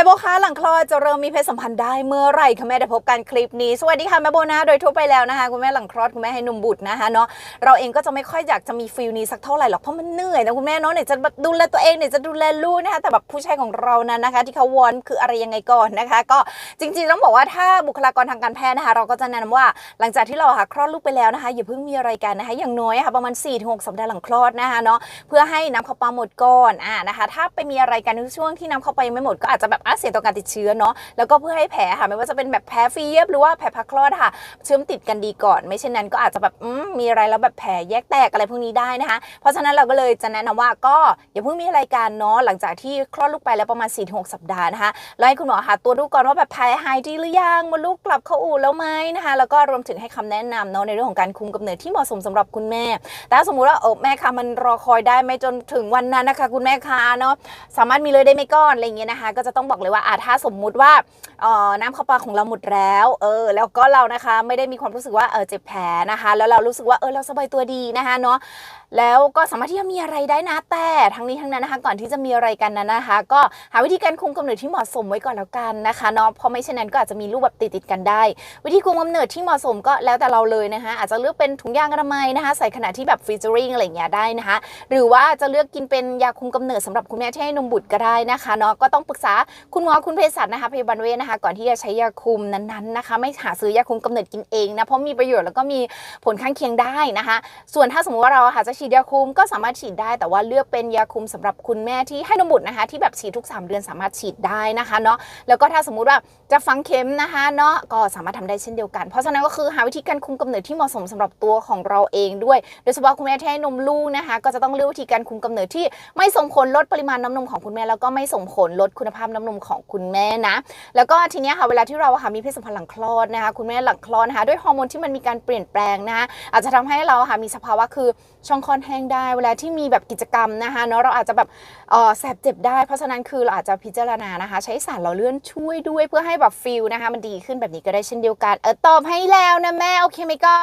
ม่โบคะหลังคลอดจะเริ่มมีเพศสัมพันธ์ได้เมื่อไหร่คะแม่ได้พบกันคลิปนี้สวัสดีค่ะแม่โบนะโดยทั่วไปแล้วนะคะคุณแม่หลังคลอดคุณแม่ให้นมบุตรนะคะเนาะเราเองก็จะไม่ค่อยอยากจะมีฟิลนี้สักเท่าไหร่หรอกเพราะมันเหนื่อยนะคุณแม่เนาะเนี่ยจะแบบดูแลตัวเองเนี่ยจะดูแลลูกนะคะแต่แบบผู้ชายของเรานั้นนะคะ ที่เขาวอนคืออะไรยังไงก่อนนะคะ ก็จริงๆต้องบอกว่าถ้าบุคลากรทางการแพทย์นะคะ เราก็จะแนะนำว่าหลังจากที่เราค่ะคลอดลูกไปแล้วนะคะอย่าเพิ่งมีอะไรกันนะคะ อย่างน้อยค่ะประมาณ4-6สัปดาห์หลังคลอดนะคะเนาะเพื่อให้น้ำเข้าปลาหมดก่อนอ่านะคะ ถ้าไปมีอะไรกันในช่วงที่น้ำเข้าไปยังไม่หมดก็อาจจะแบบเสี่ยงต่อการติดเชื้อเนาะแล้วก็เพื่อให้แผลค่ะไม่ว่าจะเป็นแบบแผลฟีเย็บหรือว่าแผลพักคลอดค่ะเชื่อมติดกันดีก่อน ไม่เช่นนั้นก็อาจจะแบบมมีอะไรแล้วแบบแผลแยกแตกอะไรพวกนี้ได้นะคะ เพราะฉะนั้นเราก็เลยจะแนะนำว่าก็อย่าเพิ่งมีอะไรกันเนาะหลังจากที่คลอดลูกไปแล้วประมาณ4-6สัปดาห์นะคะแล้วให้คุณหมอหาตัวจดูก่อนว่าแบบแผลหายดีหรือยังมดลูกกลับเข้าอู่แล้วไหมนะคะแล้วก็รวมถึงให้คำแนะนำเนาะในเรื่องของการคุมกำเนิดที่เหมาะสมสำหรับคุณแม่ แต่สมมุติว่าเออแม่คะมันรอคอยได้ไหมจนถึงวันนั้นนะคะ คุณแม่คะเนาะสามารถมีเลยได้ไหมก้อนอะไรเงี้ยนะคะ ก็จะต้องบอกเลยว่าอ่าถ้าสมมุติว่าเอ่อน้ำข้าวปลาของเราหมดแล้วเออแล้วก็เรานะคะไม่ได้มีความรู้สึกว่าเออเจ็บแผลนะคะ แล้วเรารู้สึกว่าเออเราสบายตัวดีนะคะเนาะแล้วก็สามารถที่จะมีอะไรได้นะแต่ทั้งนี้ทั้งนั้นนะคะ ก่อนที่จะมีอะไรกันนั้นนะคะ ก็หาวิธีการคุมกำเนิดที่เหมาะสมไว้ก่อนแล้วกันนะคะเนาะเพราะไม่เช่นนั้นก็อาจจะมีลูกแบบติดติดกันได้ วิธีคุมกำเนิดที่เหมาะสมก็แล้วแต่เราเลยนะคะ อาจจะเลือกเป็นถุงยางอนามัยนะคะ ใส่ขณะที่แบบฟีเจอริงอะไรอย่างเงี้ยได้นะคะ หรือว่าจะเลือกกินเป็นยาคุมกำเนิดสำหรับคุณแม่ที่ให้นมบุตรก็ได้นะคะเนาะก็ต้องปรึกษาคุณหมอคุณเภสัชนะคะพยาบาลเวชนะคะ ก่อนที่จะใช้ยาคุมนั้นๆนะคะ ไม่หาซื้อยาคุมกำเนิดกินเองนะเพราะมีประโยชน์แล้วก็มีผลข้างเคียงได้นะคะ ส่วนถ้าสมมติว่าเราอะค่ะจะฉีดยาคุมก็สามารถฉีดได้แต่ว่าเลือกเป็นยาคุมสำหรับคุณแม่ที่ให้นมบุตรนะคะ ที่แบบฉีดทุก 3 เดือนสามารถฉีดได้นะคะเนาะแล้วก็ถ้าสมมุติว่าจะฝังเข็มนะคะเนาะก็สามารถทำได้เช่นเดียวกัน เพราะฉะนั้นก็คือหาวิธีการคุมกำเนิดที่เหมาะสมสำหรับตัวของเราเองด้วย โดยเฉพาะคุณแม่ที่ให้นมลูกนะคะ ก็จะต้องเลือกวิธีการคุมกำเนิดที่ไม่ส่งผลลดปริมาณน้ำนมของคุณแม่แล้วก็ไม่ส่งผลลดคุณภาพน้ำนมของคุณแม่นะ แล้วก็ทีนี้ค่ะเวลาที่เราค่ะมีเพศสัมพันธ์หลังคลอดนะคะคุณแม่หลังคลอดนะคะด้วยฮอร์โมนที่มันมีการเปลี่ยนแปลงนะคะอาจจะทำให้เราค่ะมีสภาวะคือช่องคลอดแห้งได้ เวลาที่มีแบบกิจกรรมนะคะเนาะเราอาจจะแบบอ่อแสบเจ็บได้ เพราะฉะนั้นคือเราอาจจะพิจารณานะคะ ใช้สารหล่อเลื่อนช่วยด้วยเพื่อให้แบบฟิลนะคะมันดีขึ้นแบบนี้ก็ได้เช่นเดียวกันเออตอบให้แล้วนะแม่โอเคไหมก็